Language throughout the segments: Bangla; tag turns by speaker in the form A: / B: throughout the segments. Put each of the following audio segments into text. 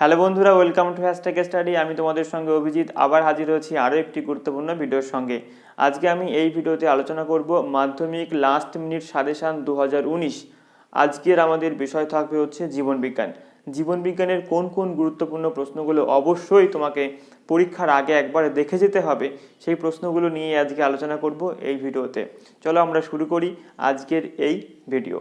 A: হ্যালো বন্ধুরা ওয়েলকাম টু হ্যাশট্যাগ স্টাডি আমি তোমাদের সঙ্গে অভিজিৎ, আবার হাজির হয়েছি আরও একটি গুরুত্বপূর্ণ ভিডিওর সঙ্গে। আজকে আমি এই ভিডিওতে আলোচনা করব মাধ্যমিক লাস্ট মিনিট সাজেশান দু আজকের আমাদের বিষয় থাকবে হচ্ছে জীবনবিজ্ঞান জীবনবিজ্ঞানের কোন কোন গুরুত্বপূর্ণ প্রশ্নগুলো অবশ্যই তোমাকে পরীক্ষার আগে একবার দেখে যেতে হবে, সেই প্রশ্নগুলো নিয়ে আজকে আলোচনা করব এই ভিডিওতে। চলো আমরা শুরু করি আজকের এই ভিডিও।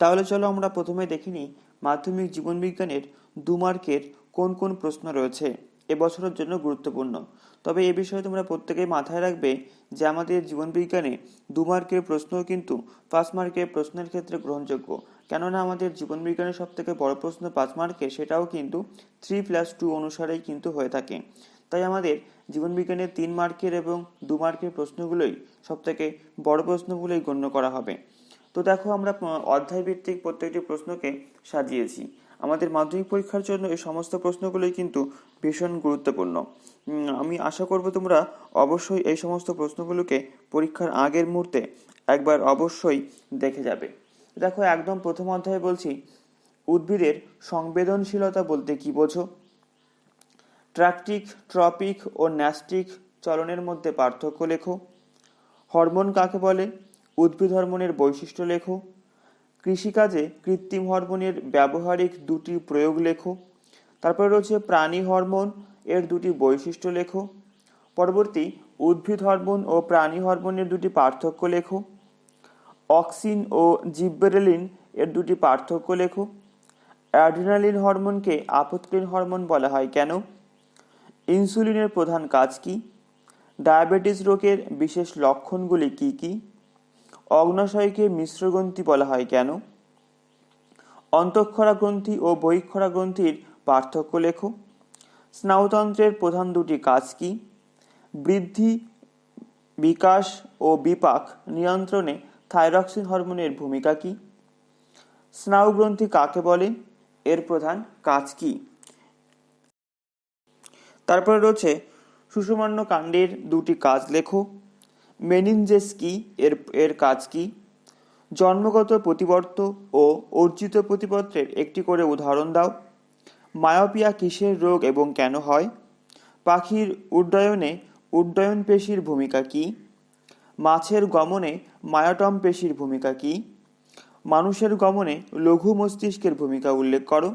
A: তাহলে চলো আমরা প্রথমে দেখে নিই মাধ্যমিক জীবনবিজ্ঞানের দু মার্কের কোন কোন প্রশ্ন রয়েছে এবছরের জন্য গুরুত্বপূর্ণ। তবে এ বিষয়ে তোমরা প্রত্যেকেই মাথায় রাখবে যে আমাদের জীবনবিজ্ঞানে দু মার্কের প্রশ্নও কিন্তু পাঁচ মার্কের প্রশ্নের ক্ষেত্রে গ্রহণযোগ্য। কেননা আমাদের জীবনবিজ্ঞানের সব থেকে বড় প্রশ্ন পাঁচ মার্কের সেটাও কিন্তু থ্রি প্লাস টু অনুসারেই কিন্তু হয়ে থাকে। তাই আমাদের জীবনবিজ্ঞানের তিন মার্কের এবং দু মার্কের প্রশ্নগুলোই সব থেকে বড় প্রশ্নগুলোই গণ্য করা হবে। তো দেখো আমরা অধ্যায় ভিত্তিক প্রত্যেকটি প্রশ্নকে সাজিয়েছি। আমাদের মাধ্যমিক পরীক্ষার জন্য এই সমস্ত প্রশ্নগুলোই কিন্তু ভীষণ গুরুত্বপূর্ণ। আমি আশা করব তোমরা অবশ্যই এই সমস্ত প্রশ্নগুলোকে পরীক্ষার আগের মুহূর্তে একবার অবশ্যই দেখে যাবে। দেখো, একদম প্রথম অধ্যায়ে বলছি, উদ্ভিদের সংবেদনশীলতা বলতে কি বোঝো? ট্রাকটিক, ট্রপিক ও ন্যাস্টিক চলনের মধ্যে পার্থক্য লেখো। হরমোন কাকে বলে? উদ্ভিদ হরমোনের বৈশিষ্ট্য লেখো। কৃষিকাজে কৃত্রিম হরমোনের ব্যবহারিক দুটি প্রয়োগ লেখো। তারপরে রয়েছে প্রাণী হরমোন, এর দুটি বৈশিষ্ট্য লেখো। পরবর্তী উদ্ভিদ হরমোন ও প্রাণী হরমোনের দুটি পার্থক্য লেখো। অক্সিন ও জিব্বেরেলিন এর দুটি পার্থক্য লেখো। অ্যাড্রিনালিন হরমোনকে আপৎকালীন হরমোন বলা হয় কেন? ইনসুলিনের প্রধান কাজ কি? ডায়াবেটিস রোগের বিশেষ লক্ষণগুলি কি কি? অগ্নাশয়কে মিশ্রগ্রন্থি বলা হয় কেন? অন্তঃক্ষরা গ্রন্থি ও বহিক্ষরা গ্রন্থির পার্থক্য লেখো। স্নায়ুতন্ত্রের প্রধান দুটি কাজ কি? বৃদ্ধি, বিকাশ ও বিপাক নিয়ন্ত্রণে থাইরক্সিন হরমোনের ভূমিকা কি? স্নায়ুগ্রন্থি কাকে বলে? এর প্রধান কাজ কি? তারপরে রয়েছে সুষুমান্য কাণ্ডের দুটি কাজ লেখো। মেনিনজেস কি এর এর কাজ কি? জন্মগত প্রতিবর্ত ও অর্জিত প্রতিপত্রের একটি করে উদাহরণ দাও। মায়োপিয়া কিসের রোগ এবং কেন হয়? পাখির উড্ডয়নে উড্ডয়ন পেশির ভূমিকা কি? মাছের গমনে মায়োটম পেশির ভূমিকা কি? মানুষের গমনে লঘু মস্তিষ্কের ভূমিকা উল্লেখ করো।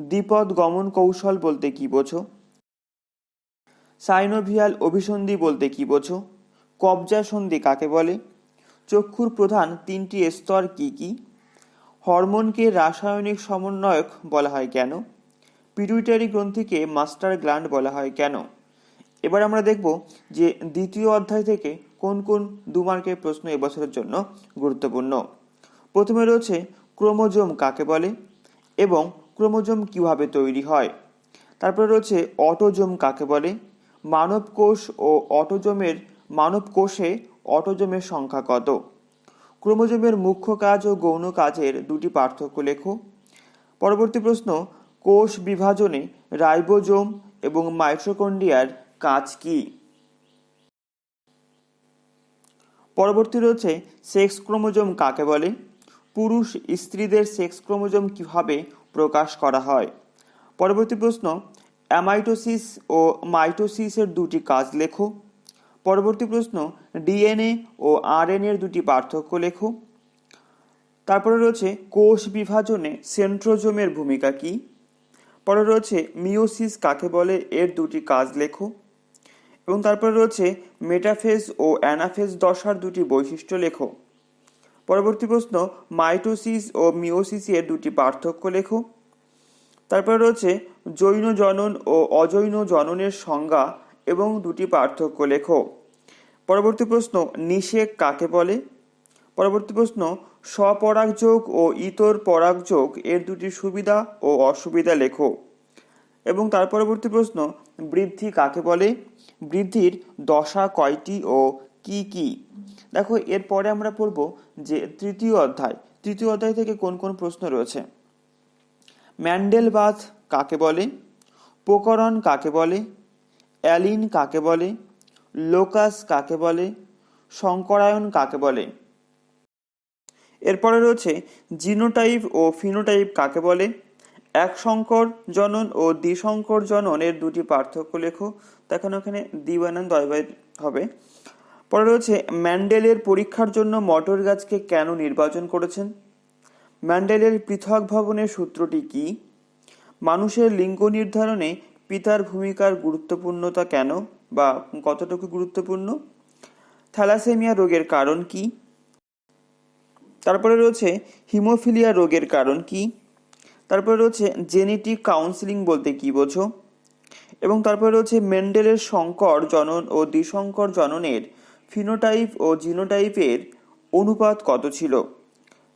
A: দ্বিপদ গমন কৌশল বলতে কি বোঝো? সাইনোভিয়াল অভিসন্ধি বলতে কি বোঝো? কবজা সন্ধি কাকে বলে? চক্ষুর প্রধান তিনটি স্তর কি কি? হরমোনকে রাসায়নিক সমন্বয়ক বলা হয় কেন? পিটুইটারি গ্রন্থিকে মাস্টার গ্ল্যান্ড বলা হয় কেন? এবার আমরা দেখব যে দ্বিতীয় অধ্যায় থেকে কোন কোন দু মার্কের প্রশ্ন এবছরের জন্য গুরুত্বপূর্ণ। প্রথমে রয়েছে ক্রোমোজোম কাকে বলে এবং ক্রোমোজোম কীভাবে তৈরি হয়? তারপরে রয়েছে অটোজোম কাকে বলে? মানব কোষ ও অটোজোমের মানব কোষে অটোজোমের সংখ্যা কত? ক্রোমোজোমের মুখ্য কাজ ও গৌণ কাজের দুটি পার্থক্য লেখো। পরবর্তী প্রশ্ন, কোষ বিভাজনে রাইবোজোম এবং মাইট্রোকন্ডিয়ার কাজ কি? পরবর্তী রয়েছে, সেক্স ক্রোমোজোম কাকে বলে? পুরুষ স্ত্রীদের সেক্স ক্রোমোজোম কীভাবে প্রকাশ করা হয়? পরবর্তী প্রশ্ন, অ্যামাইটোসিস ও মাইটোসিসের দুটি কাজ লেখো। পরবর্তী প্রশ্ন, ডিএনএ ও আরএনএর দুটি পার্থক্য লেখো। তারপরে রয়েছে, কোষ বিভাজনে সেন্ট্রোজোমের ভূমিকা কি? পরে রয়েছে মিওসিস কাকে বলে? এর দুটি কাজ লেখো। এবং তারপরে রয়েছে, মেটাফেজ ও অ্যানাফেজ দশার দুটি বৈশিষ্ট্য লেখো। পরবর্তী প্রশ্ন, মাইটোসিস ও মিওসিসের দুটি পার্থক্য লেখো। তারপরে রয়েছে জৈন জনন ও অজৈন জননের সংজ্ঞা এবং দুটি পার্থক্য লেখো। পরবর্তী প্রশ্ন, নিষেক কাকে বলে? পরবর্তী প্রশ্ন, স্বপরাগযোগ ও ইতর পরাগযোগ এর দুটি সুবিধা ও অসুবিধা লেখো। এবং তার পরবর্তী প্রশ্ন, বৃদ্ধি কাকে বলে? বৃদ্ধির দশা কয়টি ও কি কি? দেখো, এরপরে আমরা পড়ব যে তৃতীয় অধ্যায় তৃতীয় অধ্যায় থেকে কোন কোন প্রশ্ন রয়েছে? ম্যান্ডেলবাথ কাকে বলে? প্রকরণ কাকে বলে? অ্যালিন কাকে বলে? লোকাস কাকে বলে? শঙ্করায়ন কাকে বলে? এরপরে রয়েছে জিনোটাইপ ও ফিনোটাইপ কাকে বলে? এক সংকর জনন ও দ্বিসংকর জননের দুটি পার্থক্য লেখো। দেখেন ওখানে দ্বিবানান দয়বাই হবে। পরে রয়েছে ম্যান্ডেলের পরীক্ষার জন্য মটর গাছকে কেন নির্বাচন করেছেন? ম্যান্ডেলের পৃথক ভবনের সূত্রটি কি? মানুষের লিঙ্গ নির্ধারণে পিতার ভূমিকার গুরুত্বপূর্ণতা কেন? বা কতটুকু গুরুত্বপূর্ণ? থ্যালাসেমিয়া রোগের কারণ কি? তারপরে রয়েছে হিমোফিলিয়া রোগের কারণ কি? তারপরে রয়েছে জেনেটিক কাউন্সিলিং বলতে কি বোঝো? এবং তারপরে রয়েছে মেন্ডেলের সংকর জনন ও দ্বিসংকর জননের ফিনোটাইপ ও জিনোটাইপের অনুপাত কত ছিল?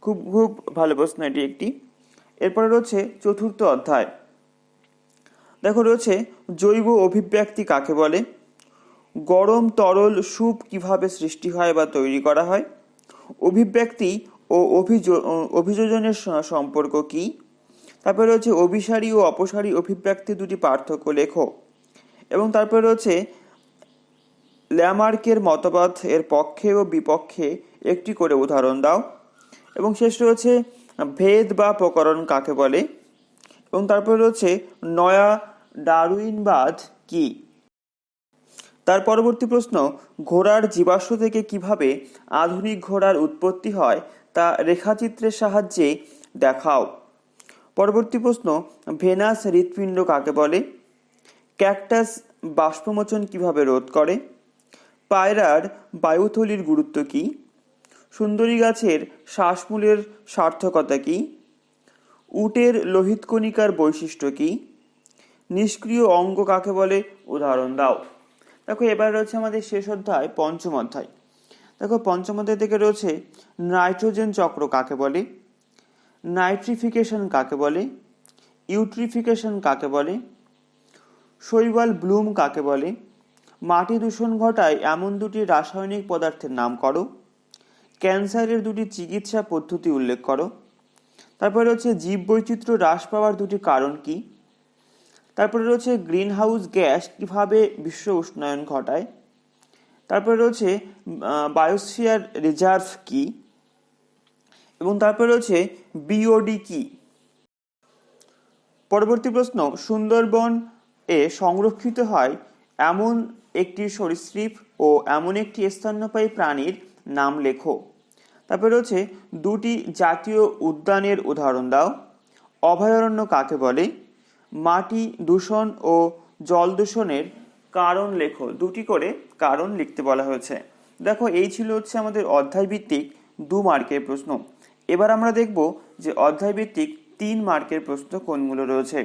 A: খুব খুব ভালো প্রশ্ন এটি একটি। এরপরে রয়েছে চতুর্থ অধ্যায়। দেখো রয়েছে জৈব অভিব্যক্তি কাকে বলে? গরম তরল স্যুপ কীভাবে সৃষ্টি হয় বা তৈরি করা হয়? অভিব্যক্তি ও অভিযো- অভিযোজনের সম্পর্ক কি? তারপরে রয়েছে অভিসারী ও অপসারী অভিব্যক্তি দুটি পার্থক্য লেখো। এবং তারপরে রয়েছে ল্যামার্কের মতবাদ এর পক্ষে ও বিপক্ষে একটি করে উদাহরণ দাও। এবং শেষ রয়েছে ভেদ বা প্রকরণ কাকে বলে? এবং তারপরে রয়েছে নয়া ডারউইনবাদ কি? তার পরবর্তী প্রশ্ন, ঘোড়ার জীবাশ্ম থেকে কীভাবে আধুনিক ঘোড়ার উৎপত্তি হয় তা রেখাচিত্রের সাহায্যে দেখাও। পরবর্তী প্রশ্ন, ভেনাস হৃৎপিণ্ড কাকে বলে? ক্যাকটাস বাষ্পমোচন কীভাবে রোধ করে? পায়রার বায়ুথলির গুরুত্ব কি? সুন্দরী গাছের শ্বাসমূলের সার্থকতা কি? উটের লোহিত কণিকার বৈশিষ্ট্য কি? নিষ্ক্রিয় অঙ্গ কাকে বলে? উদাহরণ দাও। দেখো, এবার রয়েছে আমাদের শেষ অধ্যায়, পঞ্চম অধ্যায়। দেখো, পঞ্চম অধ্যায় থেকে রয়েছে নাইট্রোজেন চক্র কাকে বলে, নাইট্রিফিকেশন কাকে বলে, ইউট্রিফিকেশন কাকে বলে, শৈবাল ব্লুম কাকে বলে, মাটি দূষণ ঘটায় এমন দুটি রাসায়নিক পদার্থের নাম করো, ক্যান্সারের দুটি চিকিৎসা পদ্ধতি উল্লেখ করো, তারপরে রয়েছে জীববৈচিত্র্য হ্রাস পাওয়ার দুটি কারণ কি? তারপরে রয়েছে গ্রিন হাউস গ্যাস, কীভাবে বিশ্ব উষ্ণায়ন ঘটায়? তারপরে রয়েছে বায়োস্ফিয়ার রিজার্ভ কি? এবং তারপরে রয়েছে বিওডি কি? পরবর্তী প্রশ্ন, সুন্দরবন এ সংরক্ষিত হয় এমন একটি সরীসৃপ ও এমন একটি স্তন্যপায়ী প্রাণীর নাম লেখো। তারপরে রয়েছে, দুটি জাতীয় উদ্যানের উদাহরণ দাও। অভয়ারণ্য কাকে বলে? মাটি দূষণ ও জল দূষণের কারণ লেখো। দুটি করে কারণ লিখতে বলা হয়েছে। দেখো, এই ছিল হচ্ছে আমাদের অধ্যায় ভিত্তিক দু মার্কের প্রশ্ন। এবার আমরা দেখব যে অধ্যায় ভিত্তিক তিন মার্কের প্রশ্ন কোনগুলো রয়েছে।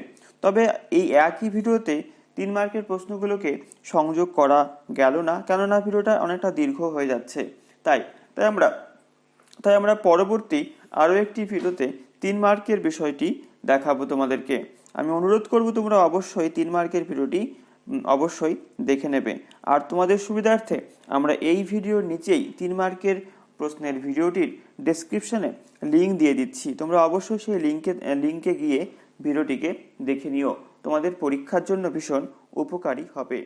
A: তবে এই একই ভিডিওতে তিন মার্কের প্রশ্নগুলোকে সংযোগ করা গেল না, কেননা ভিডিওটা অনেকটা দীর্ঘ হয়ে যাচ্ছে। তাই তাই আমরা তাই আমরা পরবর্তী আরও একটি ভিডিওতে তিন মার্কের বিষয়টি দেখাবো তোমাদেরকে। আমি অনুরোধ করব তোমরা অবশ্যই তিন মার্কের ভিডিওটি অবশ্যই দেখে নেবে। আর তোমাদের সুবিধার্থে আমরা এই ভিডিওর নিচেই তিন মার্কের প্রশ্নের ভিডিওটির ডেসক্রিপশনে লিঙ্ক দিয়ে দিচ্ছি। তোমরা অবশ্যই সেই লিঙ্কে লিঙ্কে গিয়ে ভিডিওটিকে দেখে নিও। তোমাদের পরীক্ষার জন্য ভীষণ উপকারী হবে।